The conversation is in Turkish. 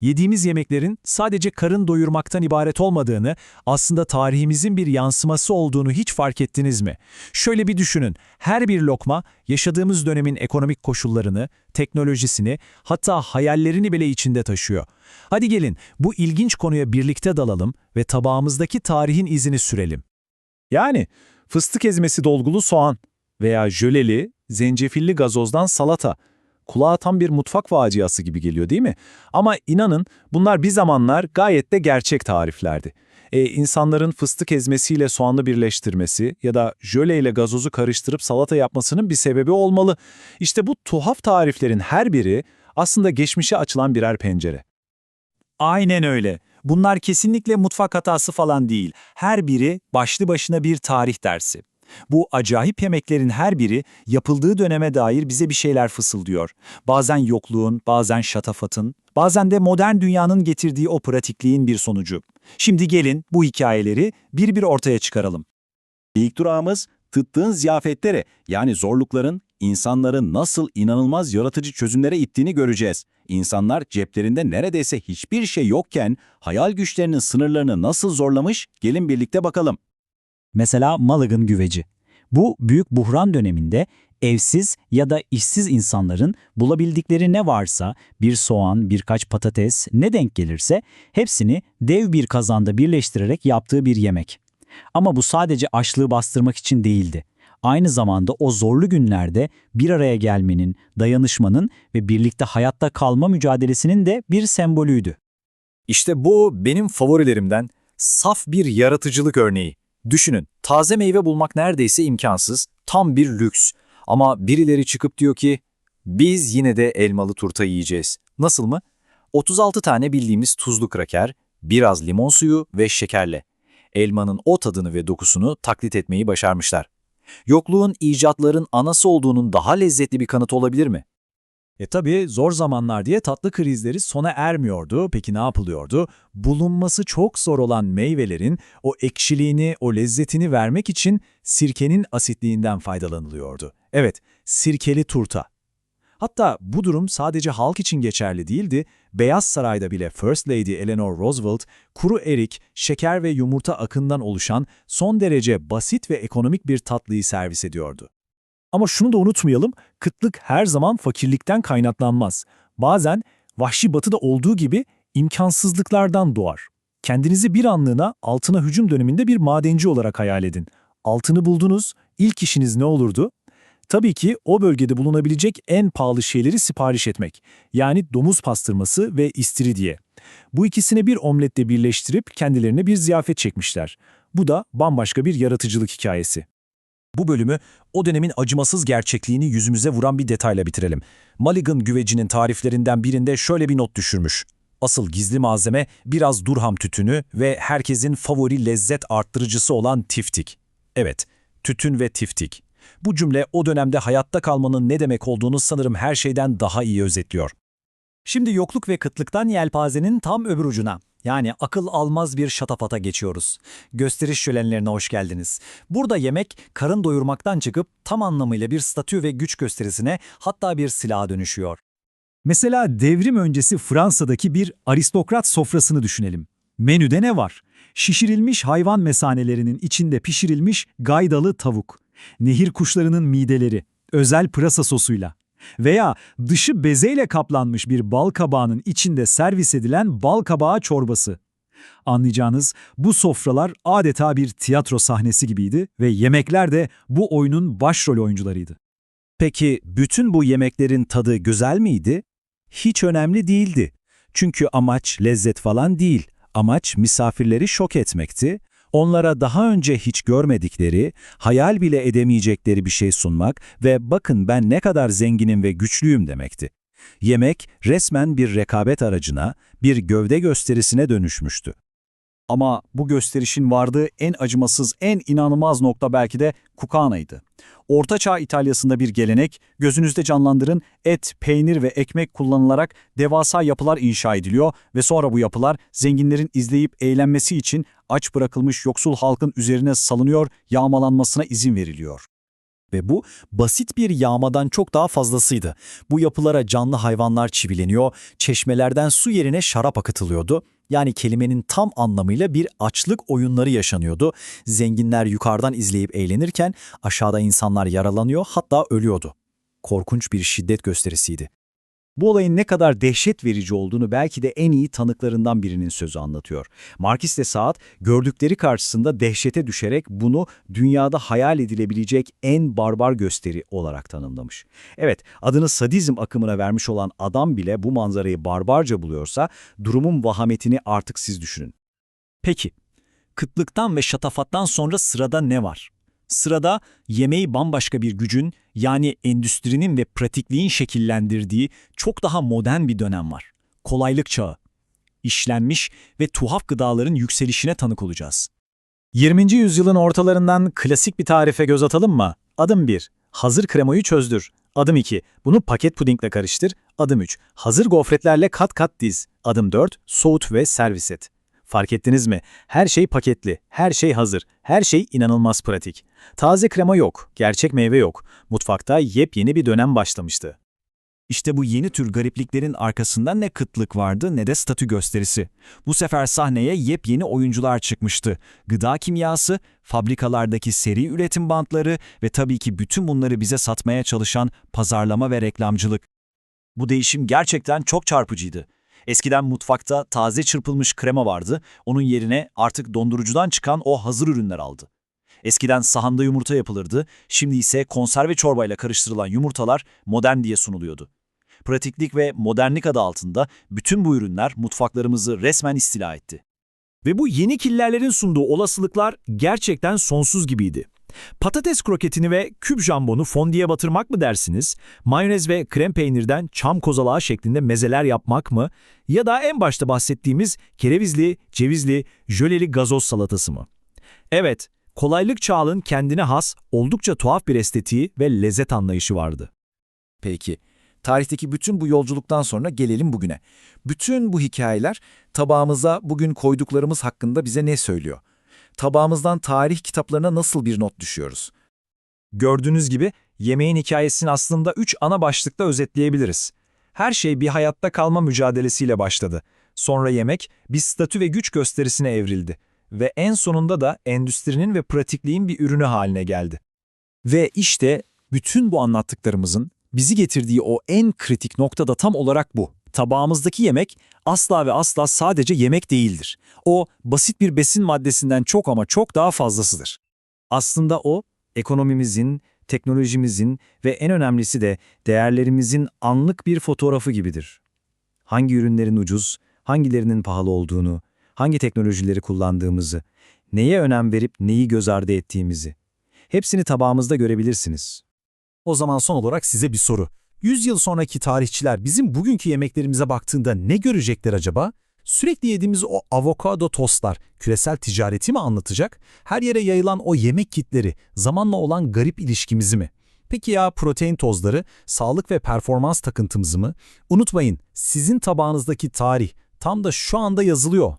Yediğimiz yemeklerin sadece karın doyurmaktan ibaret olmadığını, aslında tarihimizin bir yansıması olduğunu hiç fark ettiniz mi? Şöyle bir düşünün, her bir lokma yaşadığımız dönemin ekonomik koşullarını, teknolojisini, hatta hayallerini bile içinde taşıyor. Hadi gelin bu ilginç konuya birlikte dalalım ve tabağımızdaki tarihin izini sürelim. Yani fıstık ezmesi dolgulu soğan veya jöleli, zencefilli gazozdan salata. Kulağa tam bir mutfak faciası gibi geliyor değil mi? Ama inanın bunlar bir zamanlar gayet de gerçek tariflerdi. E, insanların fıstık ezmesiyle soğanlı birleştirmesi ya da jöleyle gazozu karıştırıp salata yapmasının bir sebebi olmalı. İşte bu tuhaf tariflerin her biri aslında geçmişe açılan birer pencere. Aynen öyle. Bunlar kesinlikle mutfak hatası falan değil. Her biri başlı başına bir tarih dersi. Bu acayip yemeklerin her biri yapıldığı döneme dair bize bir şeyler fısıldıyor. Bazen yokluğun, bazen şatafatın, bazen de modern dünyanın getirdiği o pratikliğin bir sonucu. Şimdi gelin bu hikayeleri bir bir ortaya çıkaralım. İlk durağımız tıttığın ziyafetlere yani zorlukların insanları nasıl inanılmaz yaratıcı çözümlere ittiğini göreceğiz. İnsanlar ceplerinde neredeyse hiçbir şey yokken hayal güçlerinin sınırlarını nasıl zorlamış gelin birlikte bakalım. Mesela Mulligan güveci. Bu büyük buhran döneminde evsiz ya da işsiz insanların bulabildikleri ne varsa bir soğan, birkaç patates ne denk gelirse hepsini dev bir kazanda birleştirerek yaptığı bir yemek. Ama bu sadece açlığı bastırmak için değildi. Aynı zamanda o zorlu günlerde bir araya gelmenin, dayanışmanın ve birlikte hayatta kalma mücadelesinin de bir sembolüydü. İşte bu benim favorilerimden saf bir yaratıcılık örneği. Düşünün, taze meyve bulmak neredeyse imkansız, tam bir lüks. Ama birileri çıkıp diyor ki, biz yine de elmalı turta yiyeceğiz. Nasıl mı? 36 tane bildiğimiz tuzlu kraker, biraz limon suyu ve şekerle. Elmanın o tadını ve dokusunu taklit etmeyi başarmışlar. Yokluğun icatların anası olduğunun daha lezzetli bir kanıtı olabilir mi? E tabi zor zamanlar diye tatlı krizleri sona ermiyordu. Peki ne yapılıyordu? Bulunması çok zor olan meyvelerin o ekşiliğini, o lezzetini vermek için sirkenin asitliğinden faydalanılıyordu. Evet, sirkeli turta. Hatta bu durum sadece halk için geçerli değildi. Beyaz Saray'da bile First Lady Eleanor Roosevelt, kuru erik, şeker ve yumurta akından oluşan son derece basit ve ekonomik bir tatlıyı servis ediyordu. Ama şunu da unutmayalım, kıtlık her zaman fakirlikten kaynaklanmaz. Bazen vahşi batıda olduğu gibi imkansızlıklardan doğar. Kendinizi bir anlığına altına hücum döneminde bir madenci olarak hayal edin. Altını buldunuz, ilk işiniz ne olurdu? Tabii ki o bölgede bulunabilecek en pahalı şeyleri sipariş etmek. Yani domuz pastırması ve istiridye. Bu ikisini bir omletle birleştirip kendilerine bir ziyafet çekmişler. Bu da bambaşka bir yaratıcılık hikayesi. Bu bölümü o dönemin acımasız gerçekliğini yüzümüze vuran bir detayla bitirelim. Mulligan güvecinin tariflerinden birinde şöyle bir not düşürmüş. Asıl gizli malzeme biraz durham tütünü ve herkesin favori lezzet arttırıcısı olan tiftik. Evet, tütün ve tiftik. Bu cümle o dönemde hayatta kalmanın ne demek olduğunu sanırım her şeyden daha iyi özetliyor. Şimdi yokluk ve kıtlıktan yelpazenin tam öbür ucuna. Yani akıl almaz bir şatafata geçiyoruz. Gösteriş şölenlerine hoş geldiniz. Burada yemek karın doyurmaktan çıkıp tam anlamıyla bir statü ve güç gösterisine hatta bir silaha dönüşüyor. Mesela devrim öncesi Fransa'daki bir aristokrat sofrasını düşünelim. Menüde ne var? Şişirilmiş hayvan mesanelerinin içinde pişirilmiş gaydalı tavuk, nehir kuşlarının mideleri, özel pırasa sosuyla veya dışı bezeyle kaplanmış bir bal kabağının içinde servis edilen bal kabağı çorbası. Anlayacağınız bu sofralar adeta bir tiyatro sahnesi gibiydi ve yemekler de bu oyunun başrol oyuncularıydı. Peki bütün bu yemeklerin tadı güzel miydi? Hiç önemli değildi. Çünkü amaç lezzet falan değil. Amaç misafirleri şok etmekti. Onlara daha önce hiç görmedikleri, hayal bile edemeyecekleri bir şey sunmak ve bakın ben ne kadar zenginim ve güçlüyüm demekti. Yemek resmen bir rekabet aracına, bir gövde gösterisine dönüşmüştü. Ama bu gösterişin vardığı en acımasız, en inanılmaz nokta belki de kukanaydı. Ortaçağ İtalya'sında bir gelenek, gözünüzde canlandırın et, peynir ve ekmek kullanılarak devasa yapılar inşa ediliyor ve sonra bu yapılar zenginlerin izleyip eğlenmesi için aç bırakılmış yoksul halkın üzerine salınıyor, yağmalanmasına izin veriliyor. Ve bu basit bir yağmadan çok daha fazlasıydı. Bu yapılara canlı hayvanlar çivileniyor, çeşmelerden su yerine şarap akıtılıyordu. Yani kelimenin tam anlamıyla bir açlık oyunları yaşanıyordu. Zenginler yukarıdan izleyip eğlenirken aşağıda insanlar yaralanıyor hatta ölüyordu. Korkunç bir şiddet gösterisiydi. Bu olayın ne kadar dehşet verici olduğunu belki de en iyi tanıklarından birinin sözü anlatıyor. Marquis de Sade gördükleri karşısında dehşete düşerek bunu dünyada hayal edilebilecek en barbar gösteri olarak tanımlamış. Evet, adını sadizm akımına vermiş olan adam bile bu manzarayı barbarca buluyorsa durumun vahametini artık siz düşünün. Peki, kıtlıktan ve şatafattan sonra sırada ne var? Sırada yemeği bambaşka bir gücün yani endüstrinin ve pratikliğin şekillendirdiği çok daha modern bir dönem var. Kolaylık çağı. İşlenmiş ve tuhaf gıdaların yükselişine tanık olacağız. 20. yüzyılın ortalarından klasik bir tarife göz atalım mı? Adım 1. Hazır kremayı çözdür. Adım 2. Bunu paket pudingle karıştır. Adım 3. Hazır gofretlerle kat kat diz. Adım 4. Soğut ve servis et. Fark ettiniz mi? Her şey paketli, her şey hazır, her şey inanılmaz pratik. Taze krema yok, gerçek meyve yok. Mutfakta yepyeni bir dönem başlamıştı. İşte bu yeni tür garipliklerin arkasında ne kıtlık vardı ne de statü gösterisi. Bu sefer sahneye yepyeni oyuncular çıkmıştı. Gıda kimyası, fabrikalardaki seri üretim bantları ve tabii ki bütün bunları bize satmaya çalışan pazarlama ve reklamcılık. Bu değişim gerçekten çok çarpıcıydı. Eskiden mutfakta taze çırpılmış krema vardı, onun yerine artık dondurucudan çıkan o hazır ürünler aldı. Eskiden sahanda yumurta yapılırdı, şimdi ise konserve çorbayla karıştırılan yumurtalar modern diye sunuluyordu. Pratiklik ve modernlik adı altında bütün bu ürünler mutfaklarımızı resmen istila etti. Ve bu yeni killerlerin sunduğu olasılıklar gerçekten sonsuz gibiydi. Patates kroketini ve küp jambonu fondiye batırmak mı dersiniz? Mayonez ve krem peynirden çam kozalağı şeklinde mezeler yapmak mı? Ya da en başta bahsettiğimiz kerevizli, cevizli, jöleli gazoz salatası mı? Evet, kolaylık çağının kendine has, oldukça tuhaf bir estetiği ve lezzet anlayışı vardı. Peki, tarihteki bütün bu yolculuktan sonra gelelim bugüne. Bütün bu hikayeler tabağımıza bugün koyduklarımız hakkında bize ne söylüyor? Tabağımızdan tarih kitaplarına nasıl bir not düşüyoruz? Gördüğünüz gibi yemeğin hikayesini aslında üç ana başlıkta özetleyebiliriz. Her şey bir hayatta kalma mücadelesiyle başladı. Sonra yemek bir statü ve güç gösterisine evrildi. Ve en sonunda da endüstrinin ve pratikliğin bir ürünü haline geldi. Ve işte bütün bu anlattıklarımızın bizi getirdiği o en kritik nokta da tam olarak bu. Tabağımızdaki yemek asla ve asla sadece yemek değildir. O basit bir besin maddesinden çok ama çok daha fazlasıdır. Aslında o ekonomimizin, teknolojimizin ve en önemlisi de değerlerimizin anlık bir fotoğrafı gibidir. Hangi ürünlerin ucuz, hangilerinin pahalı olduğunu, hangi teknolojileri kullandığımızı, neye önem verip neyi göz ardı ettiğimizi. Hepsini tabağımızda görebilirsiniz. O zaman son olarak size bir soru. 100 yıl sonraki tarihçiler bizim bugünkü yemeklerimize baktığında ne görecekler acaba? Sürekli yediğimiz o avokado tostlar küresel ticareti mi anlatacak? Her yere yayılan o yemek kitleri zamanla olan garip ilişkimizi mi? Peki ya protein tozları sağlık ve performans takıntımızı mı? Unutmayın sizin tabağınızdaki tarih tam da şu anda yazılıyor.